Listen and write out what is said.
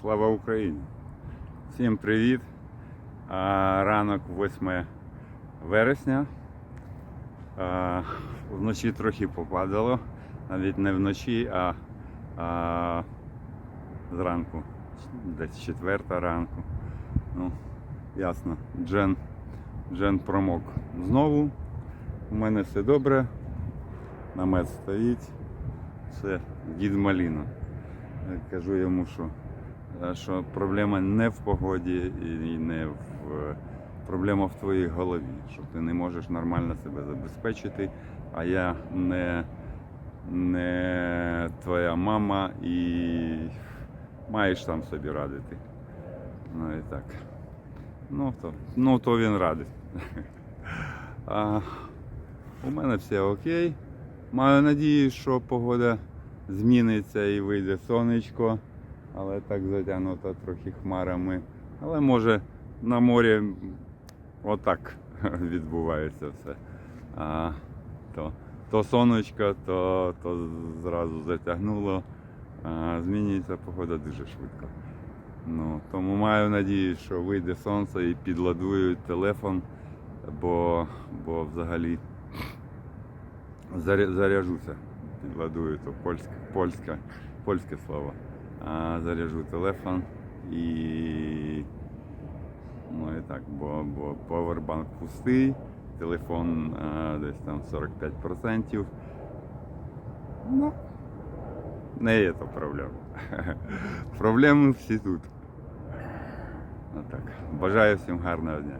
Слава Україні! Всім привіт! Ранок 8 вересня. Вночі трохи попадало, навіть не вночі, а, зранку, десь четверта ранку. Ну, ясно, Джен, Джен промок знову. У мене все добре. Намет стоїть. Все, дід Маліна. Кажу йому, що, що проблема не в погоді і не в проблема в твоїй голові, що ти не можеш нормально себе забезпечити, а я не, не твоя мама і маєш там собі радити. Ну і так. Ну то, ну, то він радить. А, у мене все окей. Маю надію, що погода зміниться і вийде сонечко, але так затягнуто трохи хмарами. Але може на морі отак відбувається все. А, то, то сонечко, то, то зразу затягнуло. А, змінюється погода дуже швидко. Ну, тому маю надію, що вийде сонце і підладую телефон, бо, бо взагалі заряжуся. Підладую то польське, польське, польське слово. А, заряжу телефон і. Ну і так, бо, бо повербанк пустий, телефон а, десь там 45%. Ну, не є то проблема. Проблеми всі тут. Отак. Бажаю всім гарного дня.